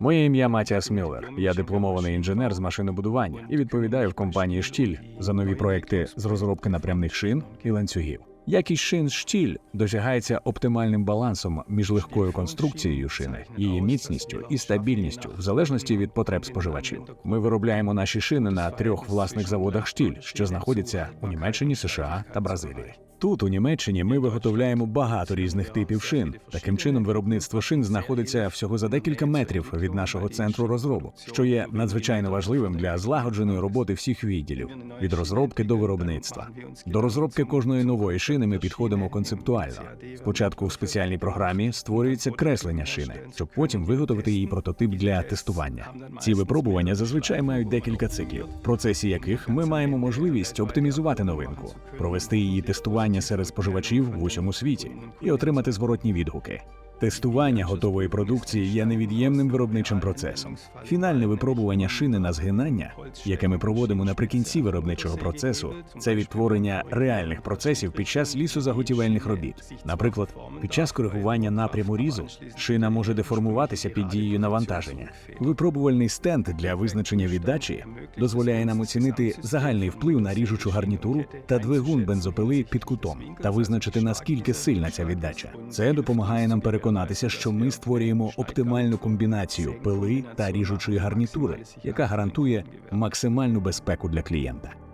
Моє ім'я Матіас Мюллер. Я дипломований інженер з машинобудування і відповідаю в компанії Штіль за нові проекти з розробки напрямних шин і ланцюгів. Якість шин штіль досягається оптимальним балансом між легкою конструкцією шини, її міцністю і стабільністю, в залежності від потреб споживачів. Ми виробляємо наші шини на трьох власних заводах штіль, що знаходяться у Німеччині, США та Бразилії. Тут, у Німеччині, ми виготовляємо багато різних типів шин. Таким чином, виробництво шин знаходиться всього за декілька метрів від нашого центру розробок, що є надзвичайно важливим для злагодженої роботи всіх відділів від розробки до виробництва. До розробки кожної нової шини ми підходимо концептуально. Спочатку в спеціальній програмі створюється креслення шини, щоб потім виготовити її прототип для тестування. Ці випробування зазвичай мають декілька циклів, в процесі яких ми маємо можливість оптимізувати новинку, провести її тестування серед споживачів в усьому світі і отримати зворотні відгуки. Тестування готової продукції є невід'ємним виробничим процесом. Фінальне випробування шини на згинання, яке ми проводимо наприкінці виробничого процесу, це відтворення реальних процесів під час лісозаготівельних робіт. Наприклад, під час коригування напряму різу шина може деформуватися під дією навантаження. Випробувальний стенд для визначення віддачі дозволяє нам оцінити загальний вплив на ріжучу гарнітуру та двигун бензопили під кутом та визначити наскільки сильна ця віддача. Це допомагає нам переконатися, що ми створюємо оптимальну комбінацію пили та ріжучої гарнітури, яка гарантує максимальну безпеку для клієнта.